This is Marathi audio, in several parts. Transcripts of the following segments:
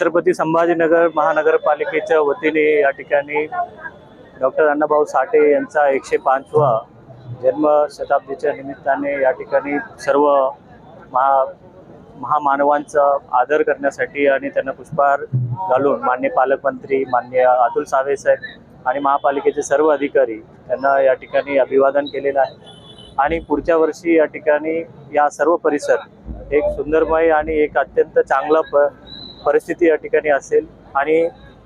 Chhatrapati Sambhajinagar महानगरपालिकेच्या वतीने या ठिकाणी डॉक्टर अण्णाभाऊ साठे यांचा एकशे पाचवा जन्म शताब्दीच्या निमित्ताने या ठिकाणी सर्व महा महामानवांचा आदर करण्यासाठी आणि त्यांना पुष्पहार घालून मान्य पालकमंत्री मान्य अतुल सावे साहेब आणि महापालिकेचे सर्व अधिकारी त्यांना या ठिकाणी अभिवादन केलेलं आहे. आणि पुढच्या वर्षी या ठिकाणी या सर्व परिसर एक सुंदरमय आणि एक अत्यंत चांगला प परिस्थिती या ठिकाणी असेल आणि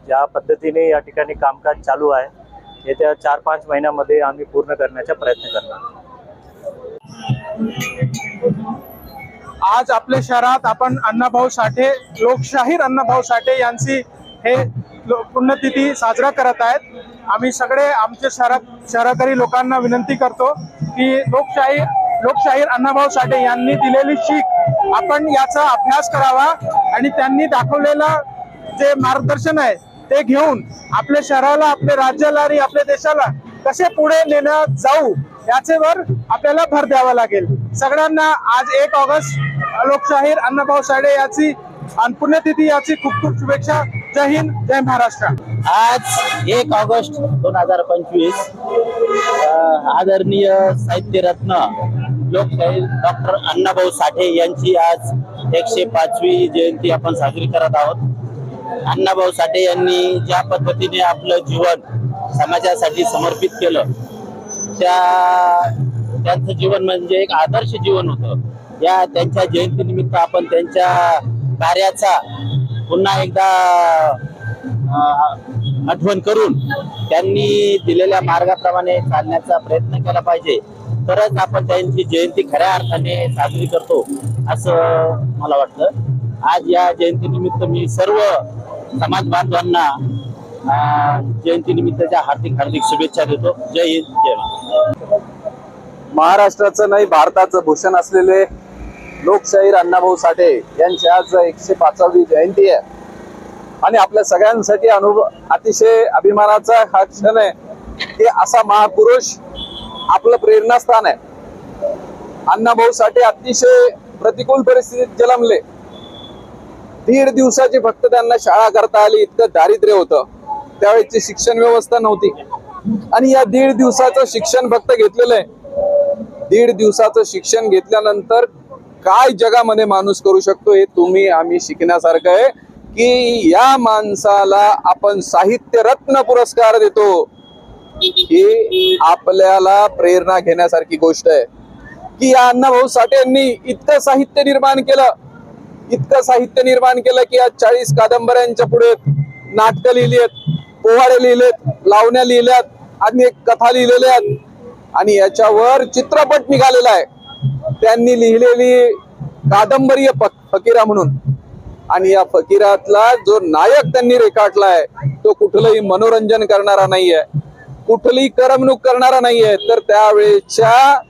ज्या पद्धतीने या ठिकाणी कामकाज चालू आहे येत्या चार पाच महिन्यामध्ये आम्ही पूर्ण करण्याचा प्रयत्न करणार. आज आपल्या शहरात आपण अण्णाभाऊ साठे लोकशाहीर अण्णाभाऊ साठे यांची हे पुण्यतिथी साजरा करत आहेत. आम्ही सगळे आमच्या शहरात शहराकरी लोकांना विनंती करतो की लोकशाही लोकशाहीर अण्णाभाऊ साठे यांनी दिलेली शीख आपण याचा अभ्यास करावा आणि त्यांनी दाखवलेला जे मार्गदर्शन आहे ते घेऊन आपल्या शहराला आपल्या राज्याला आणि आपल्या देशाला कसे पुढे नेण्यात जाऊ याच्यावर आपल्याला भर द्यावा लागेल. सगळ्यांना आज एक ऑगस्ट लोकशाहीर अण्णाभाऊ साडे याची आणि पुण्यतिथी याची खूप खूप शुभेच्छा. जय हिंद जय महाराष्ट्र. आज एक ऑगस्ट दोन हजार पंचवीस आदरणीय साहित्यरत्न लोकशाहीर डॉक्टर अण्णाभाऊ साठे यांची आज एकशे पाचवी जयंती आपण साजरी करत आहोत. अण्णाभाऊ साठे यांनी ज्या पद्धतीने आपलं जीवन समाजासाठी समर्पित केलं त्या त्यांचं जीवन म्हणजे एक आदर्श जीवन होतं. या त्यांच्या जयंतीनिमित्त आपण त्यांच्या कार्याचा पुन्हा एकदा आठवण करून त्यांनी दिलेल्या मार्गाप्रमाणे चालण्याचा प्रयत्न केला पाहिजे. तरच आपण त्यांची जयंती खऱ्या अर्थाने साजरी करतो असं मला वाटतं. आज या जयंतीनिमित्त मी सर्व समाज बांधवांना जयंतीनिमित्तच्या हार्दिक हार्दिक शुभेच्छा देतो. जय हिंद जय महाराष्ट्राचं नाही भारताचं भूषण असलेले लोकशाहीर अण्णाभाऊ साठे यांची आज एकशे पाचवी जयंती आहे. आणि आपल्या सगळ्यांसाठी अनुभव अतिशय अभिमानाचा हा क्षण आहे की असा महापुरुष आपलं प्रेरणास्थान आहे. अण्णाभाऊ साठे अतिशय प्रतिकूल परिस्थितीत जन्मले. दीड दिवसाची फक्त त्यांना शाळा करता आली इतकं दारिद्र्य होतं. त्यावेळेची शिक्षण व्यवस्था नव्हती. आणि या दीड दिवसाचं शिक्षण फक्त घेतलेलं आहे. दीड दिवसाचं शिक्षण घेतल्यानंतर काय जगामध्ये माणूस करू शकतो हे तुम्ही आम्ही शिकण्यासारखं आहे. की या माणसाला आपण साहित्य रत्न पुरस्कार देतो. ही आपल्याला प्रेरणा घेण्यासारखी गोष्ट आहे. की या अण्णाभाऊ साठे यांनी इतकं साहित्य निर्माण केलं. इतकं साहित्य निर्माण केलं की आज चाळीस कादंबऱ्यांच्या पुढे नाटकं लिहिली आहेत पोवाडे लिहिलेत लावण्या लिहिल्यात अनेक कथा लिहिलेल्या आहेत आणि याच्यावर चित्रपट निघालेला आहे. त्यांनी लिहिलेली कादंबरी आहे फकीरा म्हणून. आणि या फकीरातला जो नायक त्यांनी रेखाटलाय तो कुठलंही मनोरंजन करणारा नाहीये. कुठलीही करमणूक करणारा नाहीये. तर त्यावेळेच्या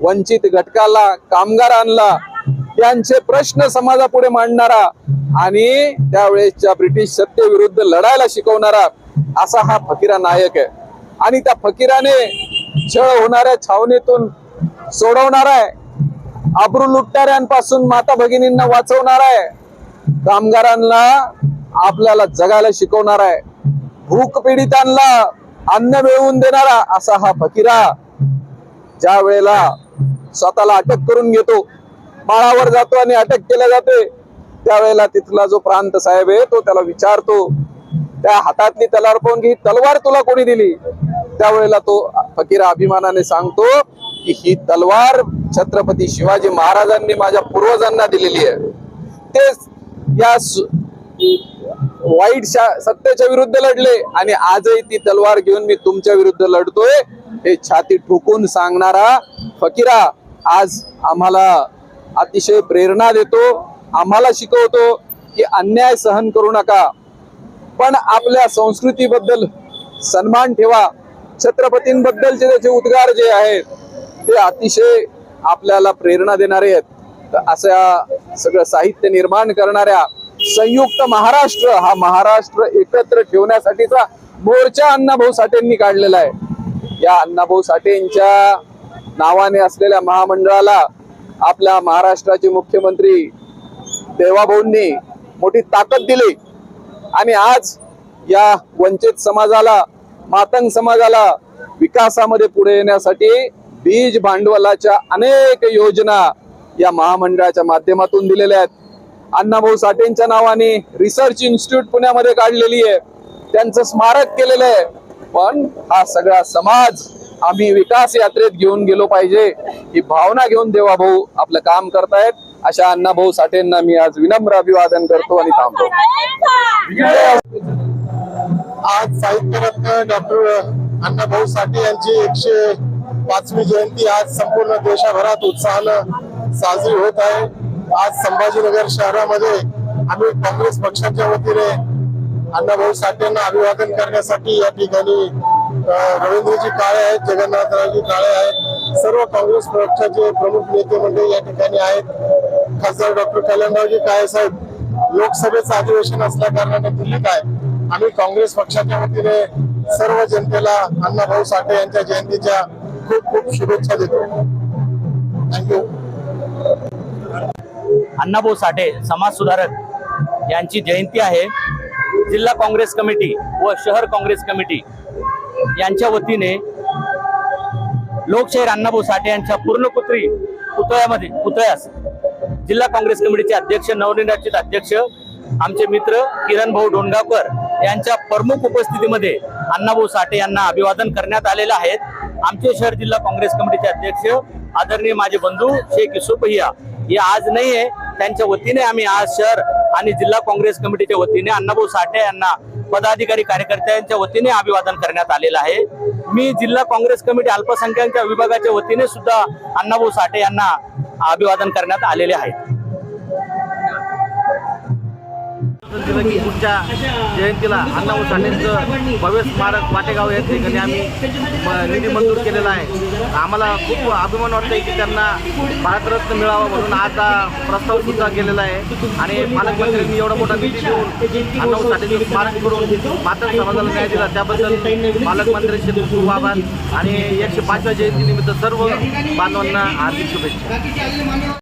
वंचित घटकाला कामगारांना त्यांचे प्रश्न समाजापुढे मांडणारा आणि त्यावेळेसच्या ब्रिटिश सत्तेविरुद्ध लढायला शिकवणारा असा हा फकीरा नायक आहे. आणि त्या फकीराने छळ होणाऱ्या छावणीतून सोडवणार आहे. अब्रू लुटणाऱ्यांपासून माता भगिनींना वाचवणार आहे. कामगारांना आपल्याला जगायला शिकवणार आहे. भूक पीडितांना अन्न मिळवून देणारा असा हा फकीरा ज्या वेळेला स्वतःला अटक करून घेतो माळावर जातो आणि अटक केल्या जाते त्यावेळेला तिथला जो प्रांत साहेब आहे तो त्याला विचारतो. त्या हातातली तलवार पाहून ही तलवार तुला कोणी दिली? त्यावेळेला तो फकीरा अभिमानाने सांगतो की ही तलवार छत्रपती शिवाजी महाराजांनी माझ्या पूर्वजांना दिलेली आहे. तेच या वाईट सत्तेच्या विरुद्ध लढले आणि आजही ती तलवार घेऊन मी तुमच्या विरुद्ध लढतोय हे छाती ठोकून सांगणारा फकीरा आज आम्हाला अतिशय प्रेरणा देतो आम्हाला शिकवतो की अन्याय सहन करू नका. पण आपल्या संस्कृतीबद्दल सन्मान ठेवा. छत्रपतींबद्दलचे त्याचे उद्गार जे आहेत ते अतिशय आपल्याला प्रेरणा देणारे आहेत. तर अशा सगळं साहित्य निर्माण करणाऱ्या संयुक्त महाराष्ट्र हा महाराष्ट्र एकत्र ठेवण्यासाठीचा मोर्चा अण्णाभाऊ साठेंनी काढलेला आहे. या अण्णाभाऊ साठेंच्या नावाने असलेल्या महामंडळाला आपल्या महाराष्ट्राचे मुख्यमंत्री देवाभाऊंनी मोठी ताकद दिली. आणि आज या वंचित समाजाला मातंग समाजाला विकासामध्ये पुढे येण्यासाठी बीज भांडवलाच्या अनेक योजना या महामंडळाच्या माध्यमातून दिलेल्या आहेत. अण्णाभाऊ साठेंच्या नावाने रिसर्च इन्स्टिट्यूट पुण्यामध्ये काढलेली आहे. त्यांचं स्मारक केलेलं आहे. पण हा सगळा समाज आम्ही विकास यात्रेत घेऊन गेलो पाहिजे ही भावना घेऊन देवा भाऊ आपलं काम करतायत. अशा अण्णाभाऊ साठेंना मी आज विनम्र अभिवादन करतो आणि थांबतो. आज साहित्यरत्न डॉक्टर अण्णाभाऊ साठे यांची एकशे पाचवी जयंती आज संपूर्ण देशभरात उत्साहानं साजरी होत आहे. आज संभाजीनगर शहरामध्ये आम्ही काँग्रेस पक्षाच्या वतीने अण्णाभाऊ साठे यांना अभिवादन करण्यासाठी या ठिकाणी रवींद्रजी काळे आहेत जगन्नाथरावजी काळे आहेत. सर्व काँग्रेस पक्षाचे प्रमुख नेते मंडळी या ठिकाणी आहेत. खासदार डॉक्टर कल्याणरावजी काळे साहेब लोकसभेचं अधिवेशन असल्या कारणाने दिल्लीत आहे आम्ही काँग्रेस पक्षाच्या वतीने सर्व जनतेला अण्णाभाऊ साठे यांच्या जयंतीच्या खूप खूप शुभेच्छा देतो. थँक्यू अण्णाभाऊ साठे समाज सुधारक यांची जयंती आहे. जिल्हा काँग्रेस कमिटी व शहर काँग्रेस कमिटी यांच्या वतीने लोकशाहीर अण्णाभाऊ साठे यांच्या पूर्णपुत्री पुतळ्यामध्ये पुतळ्यास जिल्हा काँग्रेस कमिटीचे अध्यक्ष नवनिर्वाचित अध्यक्ष आमचे मित्र किरण भाऊ डोणगावकर यांच्या प्रमुख उपस्थितीमध्ये अण्णाभाऊ साठे यांना अभिवादन करण्यात आलेलं आहे. आमचे शहर जिल्हा काँग्रेस कमिटीचे अध्यक्ष आदरणीय माझे बंधू शेख युसुफ भैया हे आज नाही आहे त्यांच्या वतीने आम्ही आज शहर आणि जिल्हा काँग्रेस कमिटीच्या वतीने अण्णाभाऊ साठे यांना पदाधिकारी कार्यकर्त्यांच्या वतीने अभिवादन करण्यात आलेलं आहे. मी जिल्हा काँग्रेस कमिटी अल्पसंख्याक विभागाच्या वतीने सुद्धा अण्णाभाऊ साठे यांना अभिवादन करण्यात आलेले आहे. दिलं की पुढच्या जयंतीला अण्णाभाऊ साठेंचं भव्य स्मारक वाटेगाव या ठिकाणी आम्ही निधी मंजूर केलेला आहे. आम्हाला खूप अभिमान वाटतंय की त्यांना भारतरत्न मिळावा म्हणून आज हा प्रस्ताव सुद्धा केलेला आहे. आणि पालकमंत्र्यांनी एवढा मोठा निधी देऊन अण्णाभाऊ साठेंचं स्मारक करून मातक समाजाला न्याय दिला. त्याबद्दल पालकमंत्र्यांचे खूप खूप आभार. आणि एकशे पाचव्या जयंतीनिमित्त सर्व बांधवांना हार्दिक शुभेच्छा.